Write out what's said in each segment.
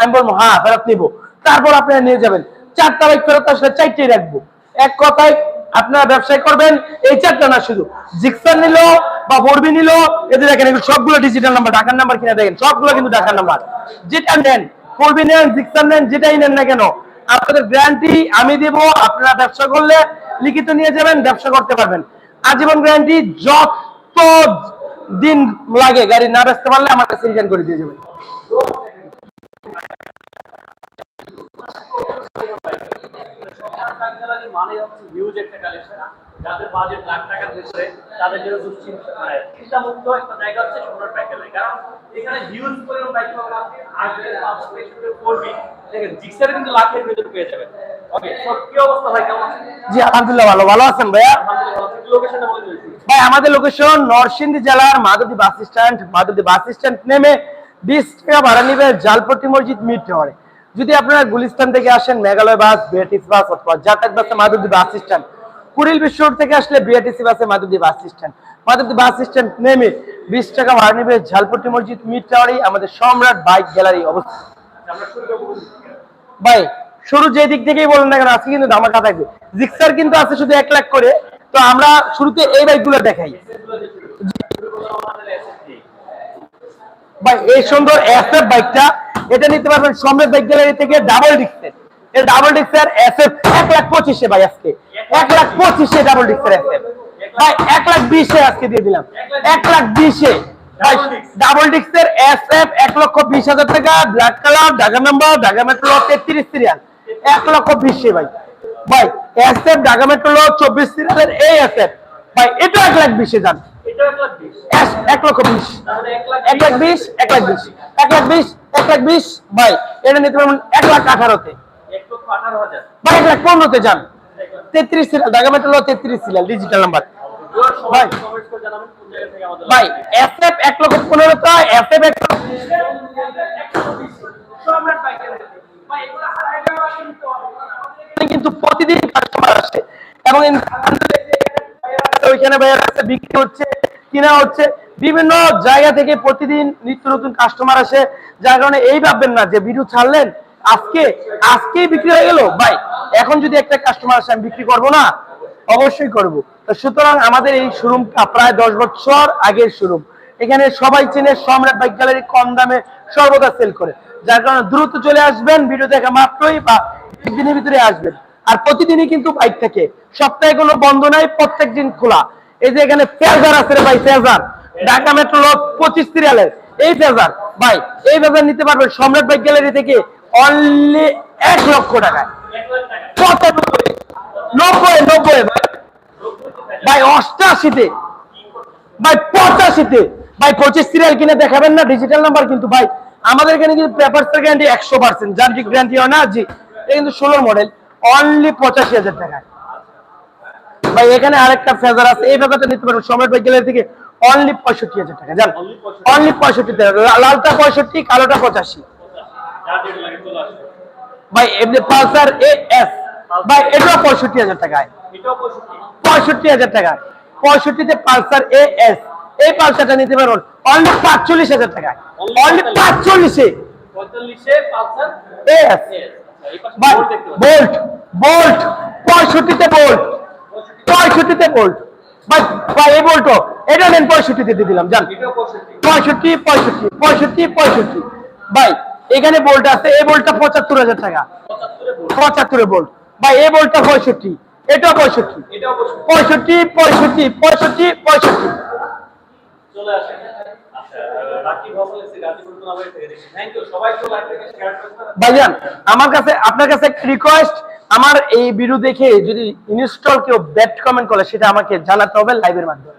আমি বলব হ্যাঁ ফেরত নিবো। তারপর আপনারা নিয়ে যাবেন। চারটা বাইক ফেরত আসলে চারটেই রাখব। এক কথায়, আপনারা ব্যবসায় করবেন, এই চারটা না শুধু। জিক্সার নিল বা ফোরবি নিল, এদের দেখেন সবগুলো ডিজিটাল নাম্বার ঢাকার নাম্বার কিনা দেখেন, সবগুলো কিন্তু ঢাকার নাম্বার যেটা নেন, ফোরবি নেন, জিক্সার নেন, যেটাই নেন না কেন, আপনাদের গ্যারান্টি আমি দেব, আপনারা ব্যবসা করলে লিখিত নিয়ে যাবেন, ব্যবসা করতে পারবেন। আজীবন গ্যারান্টি যত দিন লাগে, গাড়ি না বেচতে পারলে আমার কাছে রিটার্ন করে দিয়ে যাবেন। মানে হচ্ছে হিউজ একটা কালেকশন যাদের বাজেট লাখ টাকার ভিতরে তাদের জন্য দুশ্চিন্তা চিন্তামুক্ত একটা জায়গা হচ্ছে সম্রাট বাইক কারণ এখানে হিউজ পরিমাণ বাইক পাবেন আপনি আসবে পাঁচ করবি দেখেন জিক্সারে কিন্তু লাখের ভিতরে পেয়ে যাবেন ওকে সব কি অবস্থা ভাই কেমন আছেন জি আলহামদুলিল্লাহ ভালো। ভালো আছেন ভাইয়া? লোকেশনটা বলে দিয়েছি ভাই আমাদের লোকেশন নরসিংদী জেলার Madhabdi bus stand Madhabdi bus stand নেমে বিশ টাকা ভাড়া নিবে জালপট্টি মসজিদ মিড টাওয়ারে। যদি আপনারা গুলিস্তান থেকে আসেন, মেঘালয় বাস, বিআরটিসি বাস অথবা যাতায়াত বাসে মাধবদী বাস স্ট্যান্ড। কুড়িল বিশ্ব থেকে আসলে বিআরটিসি বাসে Madhabdi bus stand. Madhabdi bus stand নেমে বিশ টাকা ভাড়া নিবে ঝালপট্টি মসজিদ মিড টাওয়ারে আমাদের সম্রাট বাইক গ্যালারি শুরু ভাই, শুরু যে দিক থেকেই বলেন না কেন, আজকে কিন্তু ধামাকা থাকবে। জিক্সার কিন্তু আছে শুধু এক লাখ করে। তো আমরা শুরুতে এই বাইকগুলো দেখাই। এই সুন্দর এসএফ বাইকটা এটা নিতে পারবেন সম্রাট বাইক গ্যালারি থেকে ডাবল ডিস্কের এই ডাবল ডিস্কের এসএফ এক লাখ পঁচিশে ভাই আজকে। এক লাখ পঁচিশে ডাবল ডিস্কের এসএফ ভাই, এক লাখ বিশে আজকে দিয়ে দিলাম। এক লাখ বিশে। ডাবল ডিস্কের এসএফ এক লক্ষ বিশ হাজার টাকা black colour Dhaka number Dhaka metro তেত্রিশ সিরিয়াল এক লক্ষ বিশে ভাই। ভাই এসএফ ঢাকা মেট্রো চব্বিশ সিরিয়ালের এই এসএফ ভাই এটা এক লাখ বিশে যান। এটা এক লাখ এক- লক্ষ বিশ। এক লাখ বিশ, এক লাখ বিশ। এক লাখ বিশ, এক লাখ বিশ নিতে পারবেন এক লাখ আঠারোতে। যান। তেত্রিশ তেত্রিশ ডিজিটাল এফ এক লক্ষ পনেরো তো এফ এক কিন্তু প্রতিদিন কাস্টমার আসে। এবং ওইখানে ভাইয়ের বিক্রি হচ্ছে কিনা হচ্ছে বিভিন্ন জায়গা থেকে প্রতিদিন নিত্য নতুন কাস্টমার আসে। যার কারণে এই ভাববেন না যে ভিডিও ছাড়লেন, আজকে, আজকেই বিক্রি হয়ে গেল, ভাই। এখন যদি একটা কাস্টমার আসে, আমি বিক্রি করব না? অবশ্যই করব। তো সুতরাং আমাদের এই শোরুমটা প্রায় দশ বছর আগের শোরুম এখানে সবাই চেনে সম্রাট বাইক গ্যালারি কম দামে সর্বদা সেল করে। যার কারণে দ্রুত চলে আসবেন ভিডিও দেখা মাত্রই বা একদিনের ভিতরে আসবেন। আর প্রতিদিনই কিন্তু বাইক থাকে। সপ্তাহে কোনো বন্ধ নাই প্রত্যেক দিন খোলা। এই যে এখানে ফেজার আছে ভাই, ফেজার। ঢাকা মেট্রো পঁচিশ সিরিয়ালের এই ফেজার, ভাই, এই ফেজার নিতে পারবেন সম্রাট বাইক গ্যালারি থেকে অনলি এক লক্ষ টাকায়। টাকা কত নব্বই নব্বই, ভাই। ভাই, অষ্টাশিতে। ভাই, পঁচাশিতে। ভাই, পঁচিশ সিরিয়াল কিনে দেখাবেন না ডিজিটাল নাম্বার কিন্তু, ভাই। আমাদের এখানে কিন্তু পেপার গ্যারান্টি একশো পার্সেন্ট যান্ত্রিক গ্যারান্টি হয় না, জি। এটা কিন্তু ষোলোর মডেল অনলি পঁচাশি হাজার টাকায়। ভাই এখানে আরেকটা ফেজার আছে। এই ফেজারটা নিতে পারবেন সম্রাট ভাই গ্যালারি থেকে অনলি পঁয়ষট্টি হাজার টাকা জান? অনলি পঁয়ষট্টিতে লালটা পঁয়ষট্টি কালোটা পঁচাশি। ভাই এমনি পালসার এ এস ভাই এটাও পঁয়ষট্টি হাজার টাকায় পঁয়ষট্টি পঁয়ষট্টি হাজার টাকা। পঁয়ষট্টিতে পালসার এ এস এই পালসারটা নিতে পারবেন অনলি পাঁচচল্লিশ হাজার টাকায় অনলি পাঁচচল্লিশে। পাচ্ছেন। বোল্ট বোল্ট পঁয়ষট্টিতে বোল্ট পঁয়ষট্টিতে বোল্ট ভাই এই বোল্টও এটা নেন পঁয়ষট্টিতে দিয়ে দিলাম জান পঁয়ষট্টি। পঁয়ষট্টি পঁয়ষট্টি পঁয়ষট্টি ভাই এখানে বোল্ট আছে এই বোল্টটা পঁচাত্তর হাজার টাকা। পঁচাত্তরে বোল্ট ভাই এই বোল্টটা পঁয়ষট্টি। এটাও পঁয়ষট্টি। পঁয়ষট্টি পঁয়ষট্টি পঁয়ষট্টি পঁয়ষট্টি। চলে আসে আচ্ছা রাকিব ভাবল এসে গাজীপুর কোনাবাড়ি থেকে দেখছি থ্যাংক ইউ সবাই তো লাইক থেকে শেয়ার করতে ভাইজান আমার কাছে আপনার কাছে একটা রিকোয়েস্ট আমার এই ভিডিও দেখে যদি ইনস্টল কেউ ব্যাড কমেন্ট করে সেটা আমাকে জানাতে হবে লাইভের মাধ্যমে।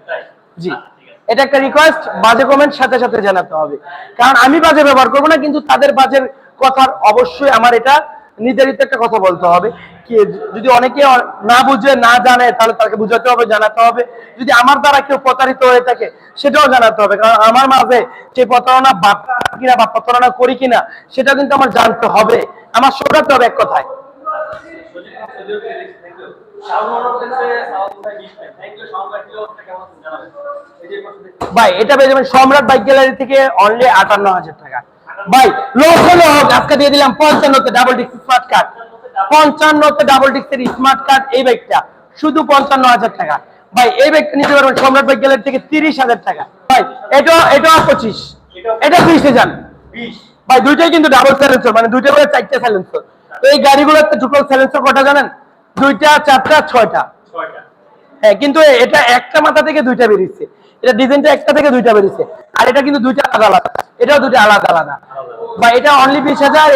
জি। আচ্ছা। এটা একটা রিকোয়েস্ট বাজে কমেন্ট সাথে সাথে জানাতে হবে। কারণ আমি বাজে ব্যবহার করব না কিন্তু তাদের বাজের কথার অবশ্যই আমার এটা নির্ধারিত একটা কথা বলতে হবে কি, যদি অনেকে না বুঝে, না জানে, তাহলে তাকে বুঝাতে হবে, জানাতে হবে। যদি আমার দ্বারা কেউ প্রতারিত হয়ে থাকে, সেটাও জানাতে হবে। কারণ আমার মাঝে সেই প্রতারণা বাপ কিনা বা প্রতারণা করি কিনা সেটা কিন্তু আমার জানতে হবে। আমার শোকাতে হবে এক কথায়। ভাই, এটা পেয়ে যাবেন সম্রাট বাইক গ্যালারি থেকে অনলি আটান্ন হাজার টাকা। ভাই হলো হোক আজকে দিয়ে দিলাম পঞ্চান্নতে ডাবল ডিক্স স্মার্ট কার্ড পঞ্চান্নতে ডাবল ডিক্সের স্মার্ট কার্ড এই বাইকটা শুধু পঞ্চান্ন হাজার টাকা। ভাই এই বাইকটা নিতে পারবেন সম্রাট বাইক গ্যালারি থেকে তিরিশ হাজার টাকা। ভাই এটা এটা পঁচিশ। এটা বিশে যান। ভাই দুইটাই কিন্তু ডাবল সাইলেন্সর মানে দুইটা করে চারটে সাইলেন্সর এই টোটাল সাইলেন্সর কটা জানেন? দুইটা চারটা ছয়টা। ছয়টা। হ্যাঁ কিন্তু এটা একটা মাথা থেকে দুইটা বেরিয়েছে। এটা ডিজাইনটা একটা থেকে দুইটা বেরিয়েছে। আর এটা কিন্তু দুইটা আলাদা আলাদা। এটাও দুইটা আলাদা আলাদা। বা এটা অনলি বিশ হাজার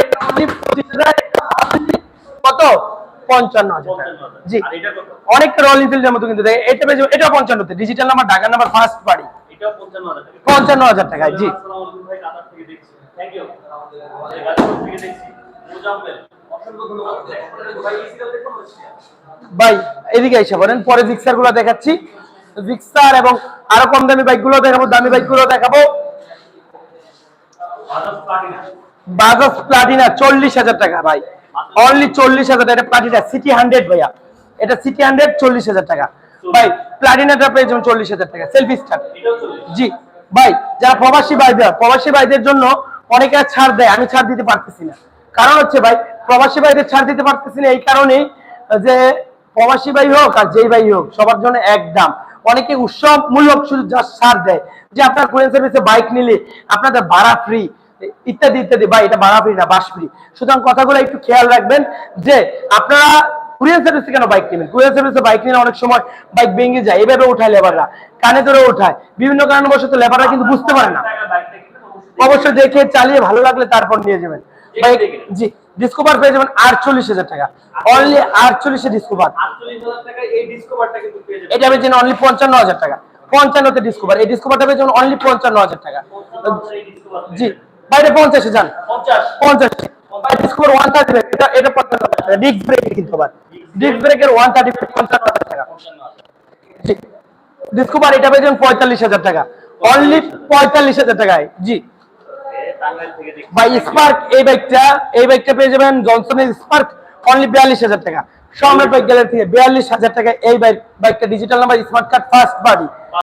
কত? পঞ্চান্ন হাজার জি। আর এটা কত? অনেকটা রয়্যাল এনফিল্ডের মতো কিন্তু এটা এটা পঞ্চান্নতে digital number Dhaka number first বাড়ি পঞ্চান্ন হাজার টাকা। জি। ভাই এদিকে এসে পড়েন। পরে জিক্সারগুলো দেখাচ্ছি। জিক্সার এবং আরও কম দামি বাইকগুলো দেখাবো দামি বাইকগুলো দেখাবো। বাজাজ প্লাটিনা চল্লিশ হাজার টাকা ভাই। অনলি চল্লিশ হাজার টাকা। প্লাটিনা সিটি হান্ড্রেড ভাইয়া। এটা সিটি হান্ড্রেড চল্লিশ হাজার টাকা। ভাই প্লাটিনাটা পেয়ে যাবেন চল্লিশ হাজার টাকা। সেলফি স্টার জি ভাই যারা প্রবাসী ভাইদের প্রবাসী ভাইদের জন্য অনেকে ছাড় দেয়। আমি ছাড় দিতে পারতেছি না। কারণ হচ্ছে ভাই প্রবাসী ভাইদের ছাড় দিতে পারতেছি না। এই কারণে যে প্রবাসী ভাই হোক আর যেই ভাই হোক সবার জন্য এক দাম। অনেকে উৎসব মূলক শুধু জাস্ট ছাড় দেয়। যে আপনার কোরিয়ান সার্ভিসে বাইক নিলে আপনাদের ভাড়া ফ্রি ইত্যাদি ইত্যাদি, ভাই, এটা ফ্রি না বাস ফ্রি সুতরাং কথাগুলো একটু খেয়াল রাখবেন যে আপনারা কুরিয়ার সার্ভিসে কেন বাইক কিনেন? কুরিয়ার সার্ভিসে বাইক নিলে অনেক সময় বাইক ভেঙে যায়, এভাবে উঠায় লেবাররা। কানে ধরে উঠায়। বিভিন্ন কারণবশত লেবাররা কিন্তু বুঝতে পারে না। অবশ্যই দেখে, চালিয়ে ভালো লাগলে তারপর নিয়ে যাবেন। জি ডিসকভার পেয়ে যাবেন আটচল্লিশ হাজার টাকা। অনলি আটচল্লিশে ডিসকভার এটা পেয়েছেন অনলি পঞ্চান্ন হাজার টাকা। পঞ্চান্নতে ডিসকভার এই ডিসকভারটা পেয়েছেন অনলি পঞ্চান্ন হাজার টাকা। জি। বাইরে পঞ্চাশে যান। পঞ্চাশ। পঞ্চাশ। ওয়ান থার্টি এটা এটা পঞ্চান্ন টাকা। ডিস্ক ব্রেক কিন্তু আবার। ডিস্ক ব্রেকের ওয়ান থার্টি পঞ্চান্ন হাজার টাকা। পঞ্চান্ন হাজার জি ডিসকভার এটা পেয়েছেন পঁয়তাল্লিশ হাজার টাকা। অনলি পঁয়তাল্লিশ হাজার টাকায়। জি। ভাই স্পার্ক এই বাইকটা এই বাইকটা পেয়ে যাবেন জনসনের স্পার্ক অনলি বিয়াল্লিশ হাজার টাকা। সম্রাট বাইক গ্যালারি থেকে বিয়াল্লিশ হাজার টাকা এই বাইক বাইকটা digital number smart card first বাড়ি